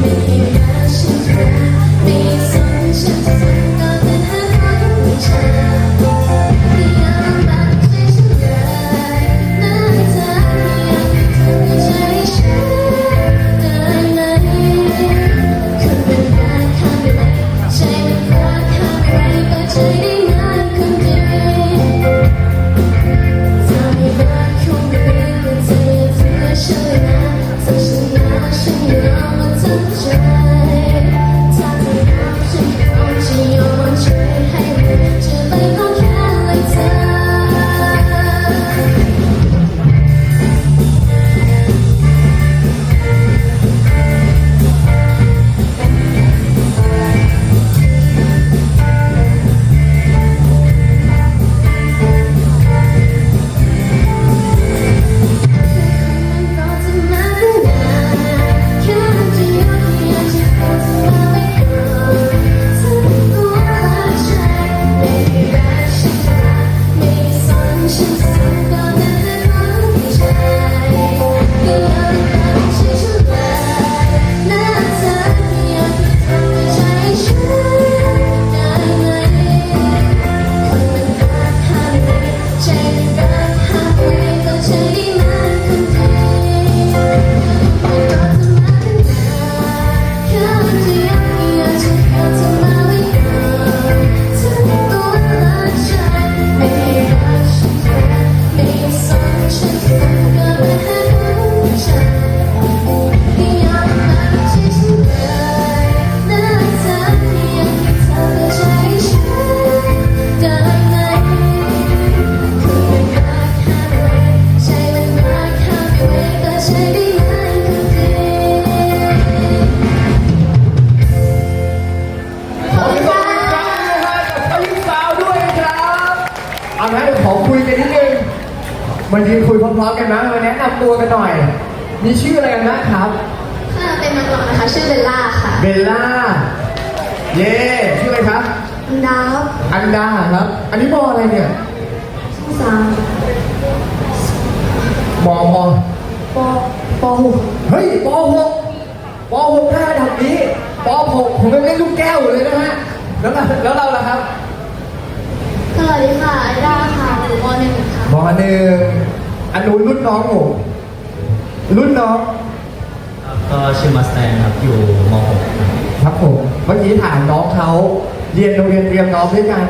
Maybe I should try. มายืนคุยพร้อมๆกันนะมาแนะนำตัวกันหน่อย มีชื่ออะไรกันบ้างครับค่ะเป็นนักร้องนะคะชื่อเบลล่าค่ะเบลล่า เย่ชื่ออะไรครับดาวอันดาครับ อันนี้มออะไรเนี่ยชื่อซามมอมอปอปอหกเฮ้ยปหกปหกหน้าดับนี้ปหกผมยังเล่นลูกแก้วอยู่เลยนะฮะแล้วเราแล้วเราล่ะครับ สวัสดีค่ะไอด้าค่ะอยู่มหนึ่งค่ะ มหนึ่งอันนู้นรุ่นน้องผมรุ่นน้อง ครับก็ชื่อมาสแตนครับอยู่ม .6 ครับผมเมื่อกี้ถามน้องเขาเรียนโรงเรียนเตรียมน้องด้วยกัน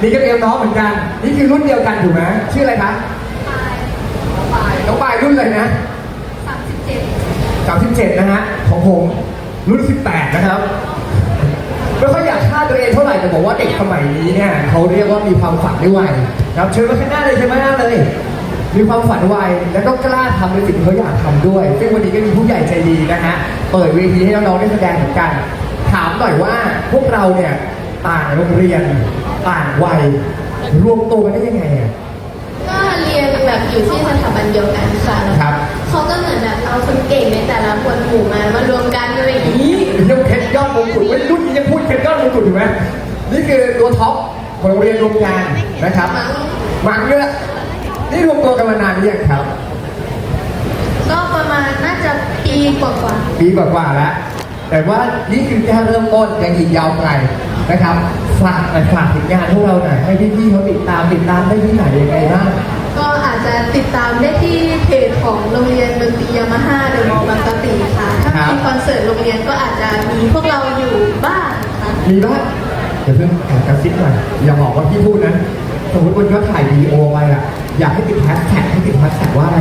นี่ก็เตรียมน้องเหมือนกัน นี่คือรุ่นเดียวกันถูกไหมชื่ออะไรคะน้องปายรุ่นอะไรนะสามสิบเจ็ดสามสิบเจ็ดนะฮะของผมรุ่นสิบแปดนะครับไม่ค่อยอยากฆ่า ตัวเองเท่าไหร่แต่บอกว่าเด็กสมัยนี้เนี่ยเขาเรียกว่ามีความฝันได้ไวนะครับเชิญมาข้างหน้าเลยเชิญมาข้างหน้าเลย มีความฝันไวแล้วก็กล้าทำในสิ่งที่เขาอยากทำด้วย ซึ่งวันนี้ก็มีผู้ใหญ่ใจดีนะฮะเปิดเวทีให้น้องๆได้แสดงเหมือนกัน ถามหน่อยว่าพวกเราเนี่ยต่างโรงเรียนต่างวัยรวมตัวกันได้ยังไงอะก็เรียนแบบอยู่ที่สถาบันเดียวกันค่ะแล้วครับ เขาก็เหมือนแบบเอาคนเก่งในแต่ละคนหมู่มามารวมกันอะไรอย่างนี้ยังเพชรยอดมงกุฎไว้รุ่นนี้ยังพูดเพชรยอดมงกุฎอยู่ไหมนี่คือตัวท็อปของโรงเรียนรวมงานนะครับมั้งมังเนี่ยนี่รวมตัวกันมานานหรือยังครับ ก็ประมาณน่าจะปีกว่าๆปีกว่าๆแล้วแต่ว่านี่คือแค่เริ่มต้นยังอีกยาวไกลนะครับฝากหน่อยฝากถึงงานพวกเราหน่อยให้พี่ๆเขาติดตามติดตามได้ที่ไหนยังไงบ้าง ก็อาจจะติดตามได้ที่เพจของโรงเรียนดนตรียามาฮ่าเดอะมอลล์บางกะปิค่ะ ถ้าครับ มีคอนเสิร์ตโรงเรียนก็อาจจะมีพวกเราอยู่บ้างค่ะมีบ้างเดี๋ยวเพิ่งแอบกระซิบหน่อยอย่าบอกว่าพี่พูดนะสมมติวันนี้เขาถ่ายวีดีโอไปอะอยากให้ติดแฮชแท็กให้ติดแฮชแท็กว่าอะไร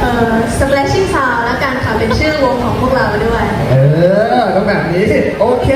เอ่อ splashing sound แล้วกันค่ะเป็นชื่อวงของพวกเราด้วย เออต้องแบบนี้ โอเค